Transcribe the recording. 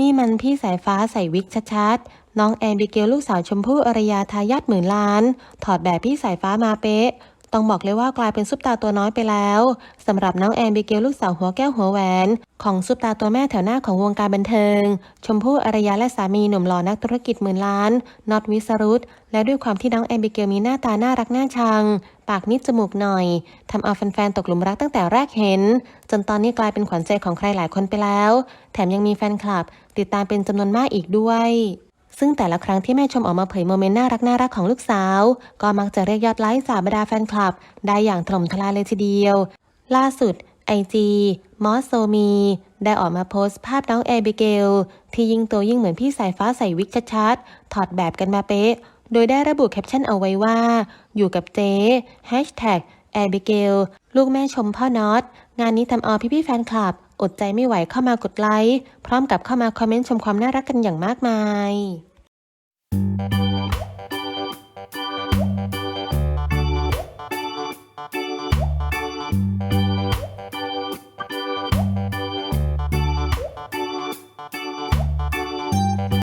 นี่มันพี่สายฟ้าใส่วิกชัดๆ น้องแอนบิเกลลูกสาวชมพู่อรยาทายาทหมื่นล้าน ถอดแบบพี่สายฟ้ามาเป๊ะ ต้องบอกเลยว่ากลายเป็นซุปตาตัวน้อยไปแล้วสำหรับน้องแอนบิเกลลูกสาวหัวแก้วหัวแหวน ของซุปตาตัวแม่แถวหน้าของวงการบันเทิง ชมพู่อารยาและสามีหนุ่มหล่อนักธุรกิจหมื่นล้านน็อตวิสรุตและด้วยความที่น้องแอนบิเกลมีหน้าตาน่ารักน่าชัง ปากนิดจมูกหน่อยทำเอาแฟนๆตกหลุมรักตั้งแต่แรกเห็น จนตอนนี้กลายเป็นขวัญใจของใครหลายคนไปแล้ว แถมยังมีแฟนคลับ ติดตามเป็นจำนวนมากอีกด้วย ซึ่งแต่ละครั้งที่แม่ชมออกมาเผยโมเมนต์น่ารักน่ารักของลูกสาว ก็มักจะเรียกยอดไลค์จากบรรดาแฟนคลับ ได้อย่างถล่มทลายเลยทีเดียว ล่าสุดไอจีมอสโซมี ได้ออกมาโพสต์ภาพน้องแอร์บิเกล ที่ยิ่งโตยิ่งเหมือนพี่สายฟ้าใส่วิกชัดๆถอดแบบกันมาเป๊ะ โดยได้ระบุแคปชั่นเอาไว้ว่า อยู่กับเจ๊แฮชแท็กแอร์บิเกลลูกแม่ชมพ่อนอต งานนี้ทำเอาพี่ๆแฟนคลับ อดใจไม่ไหวเข้ามากดไลค์ พร้อมกับเข้ามาคอมเมนต์ชมความน่ารักกันอย่างมากมาย Música